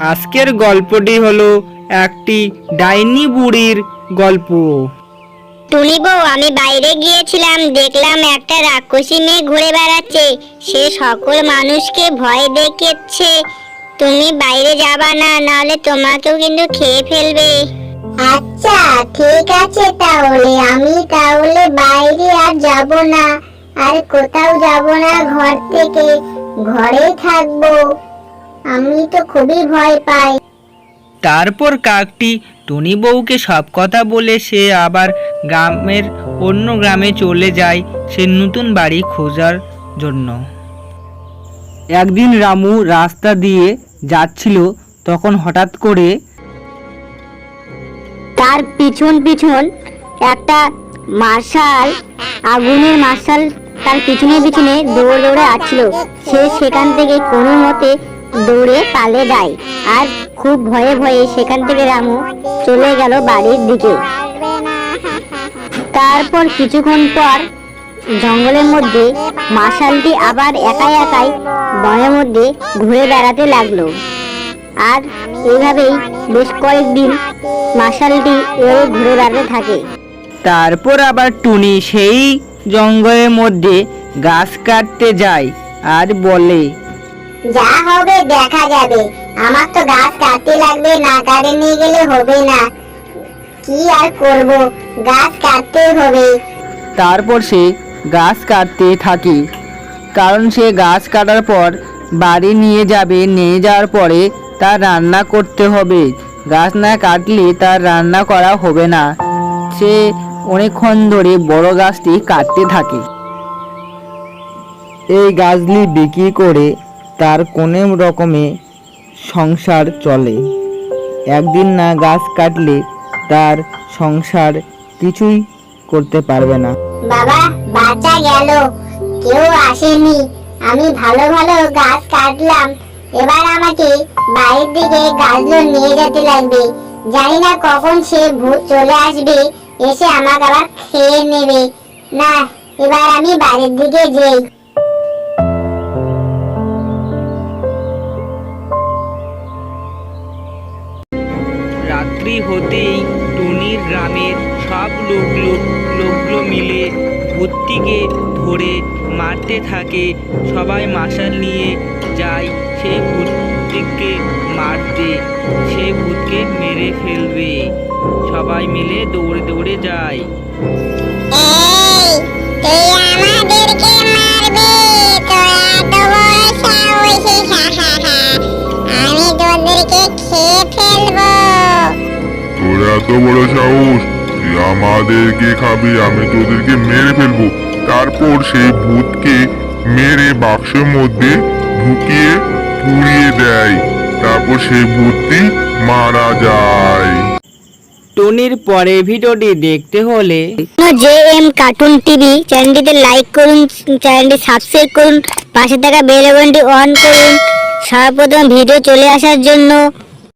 আজকের গল্পটি হলো একটি ডাইনি বুড়ির গল্প। টুনি বউ আমি বাইরে গিয়েছিলাম দেখলাম একটা রাক্ষসী মেয়ে ঘুরে বেড়াচ্ছে। সে সকল মানুষকে ভয় দেখাচ্ছে তুমি বাইরে যাবা না নাহলে তোমাকেও কিন্তু খেয়ে ফেলবে। আচ্ছা ঠিক আছে তাহলে। আমি তাহলে বাইরে আর যাব না আর কোথাও যাব না ঘর থেকে। ঘরেই থাকব। আমি তো খুবই ভয় পাই। তারপর কাকটি টুনি বউকে সব কথা বলে সে আবার গ্রামের অন্য গ্রামে চলে যায় সে নতুন বাড়ি খোঁজার জন্য। একদিন রামু রাস্তা দিয়ে যাচ্ছিল তখন হঠাৎ করে তার পিছন পিছন একটা মার্শাল আগুনের মার্শাল তার পিছনে পিছনে দৌড়ে দৌড়ে আসছিল। সে সেখান থেকে কোনো মতে দৌড়ে পালে যায়। আর খুব ভয়ে ভয়ে সেখান থেকে রামু চলে গেল বাড়ির দিকে। তারপর কিছুক্ষণ পর জঙ্গলের মধ্যে মার্শালটি আবার একাই একাই বনের মধ্যে ঘুরে বেড়াতে লাগল। আর এইভাবেই বেশ কয়েকদিন মার্শালটি এভাবে ঘুরে বেড়াতে থাকে। তারপর আবার টুনি সেই জঙ্গলের মধ্যে গাছ কাটতে যায় আর বলে যা হবে দেখা যাবে। আমার তো গাছ কাটতে লাগবে, না কাটে নিয়ে গেলে হবে না। কি আর করব? গাছ কাটতে হবে। তারপর সে গাছ কাটতে থাকে। কারণ সে গাছ কাটার পর বাড়ি নিয়ে যাবে, নিয়ে যাওয়ার পরে তার রান্না করতে হবে। গাছ না কাটলে তার রান্না করা হবে না। সে অনেকক্ষণ ধরে বড় গাছটি কাটতে থাকে। এই গাছগুলি বিক্রি করে তার কোনো রকমে সংসার চলে। একদিন না গাছ কাটলে তার সংসার কিছুই করতে পারবে না। বাবা বাচ্চা গেল। কেউ আসেনি। আমি ভালো ভালো গাছ কাটলাম। এবার আমাকে বাড়ির দিকে গাছগুলো নিয়ে যেতে লাগবে। জানি না কখন সে ভূত চলে আসবে। এসে আমাকে আবার খেয়ে নেবে। না, এবার আমি বাড়ির দিকে যাই। রাত্রি হতেই টুনির গ্রামের সব লোকগুলো লোকগুলো মিলে ভূতটিকে ধরে মারতে থাকে। সবাই মাসাল নিয়ে যায় সেই ভূতটিকে মারতে। সে ভূতকে মেরে ফেলবে। সবাই মিলে দৌড়ে দৌড়ে যায়। খেয়ে ফেলব। তোর এত বড় সাহস? তুই আমাদেরকে খাবি আমি তোদেরকে মেরে ফেলব। তারপর সেই ভূতকে মেরে বাক্সের মধ্যে ঢুকিয়ে পুড়িয়ে দেয়। তারপর সেই ভূতটি মারা যায়। টুনির পরে ভিডিওটি দেখতে হলে জে এম কার্টুন টিভি চ্যানেলটিতে লাইক করুন চ্যানেলটি সাবস্ক্রাইব করুন পাশে থাকা বেল আইকনটি অন করুন। সর্বপ্রথম ভিডিও চলে আসার জন্য